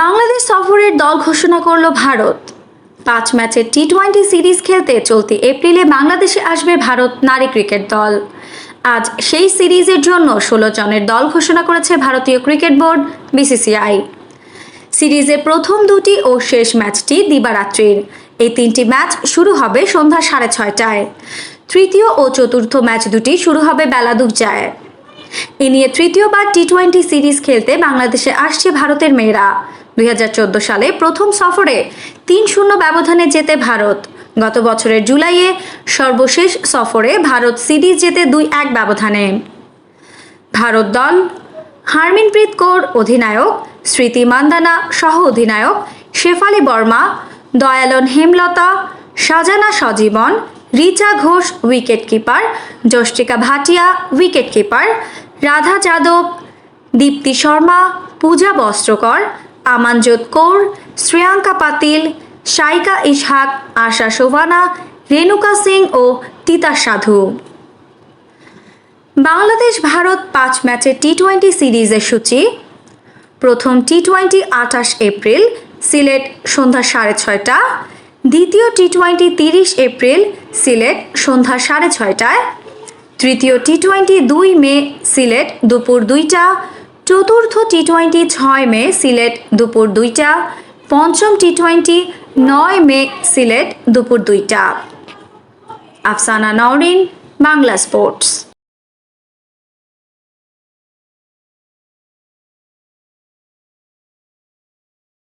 বাংলাদেশ সফরের দল ঘোষণা করল ভারত। পাঁচ ম্যাচের টি টোয়েন্টি সিরিজ খেলতে চলতি এপ্রিলে বাংলাদেশে আসবে ভারত নারী ক্রিকেট দল। আজ সেই সিরিজের জন্য ষোলো জনের দল ঘোষণা করেছে ভারতীয় ক্রিকেট বোর্ড বিসিসিআই সিরিজের প্রথম দুটি ও শেষ ম্যাচটি দিবারাত্রির। এই তিনটি ম্যাচ শুরু হবে সন্ধ্যা সাড়ে ছয়টায়। তৃতীয় ও চতুর্থ ম্যাচ দুটি শুরু হবে বেলা দুপচায় এ নিয়ে তৃতীয়বার টি টোয়েন্টি সিরিজ খেলতে বাংলাদেশে আসছে ভারতের মেয়েরা। দুই সালে প্রথম সফরে তিন শূন্য ব্যবধানে জেতে ভারত। গত বছরের জুলাইয়ে সর্বশেষ সফরে ভারত সিরিজ জেতে দুই এক ব্যবধানে। ভারত দল, হারমিনপ্রীত কৌর অধিনায়ক, স্মৃতি মান্দানা সহ অধিনায়ক Shafali Verma, Dayalan Hemalatha, Sajana Sajeevan, Richa Ghosh wicket keeper Yastika Bhatia wicket keeper Radha Yadav, Deepti Sharma, Pooja Vastrakar, Amanjot Kaur, Shreyanka Patil, Saika Ishaque, আশা শোভানা, রেণুকা সিং ও তিতা সাধু। বাংলাদেশ ভারত পাঁচ ম্যাচের টি টোয়েন্টি সিরিজের সূচি। প্রথম টি টোয়েন্টি আঠাশ এপ্রিল, সিলেট সন্ধ্যা সাড়ে ছয়টা। দ্বিতীয় টি টোয়েন্টি তিরিশ এপ্রিল, সিলেট সন্ধ্যা সাড়ে ছয়টায়। তৃতীয় টি টোয়েন্টি দুই মে, সিলেট, দুপুর দুইটা। চতুর্থ টি টোয়েন্টি ছয় মে, সিলেট, দুপুর দুইটা। পঞ্চম টি টোয়েন্টি নয় মে, সিলেট, দুপুর দুইটা। আফসানা নওরিন, বাংলা স্পোর্টস।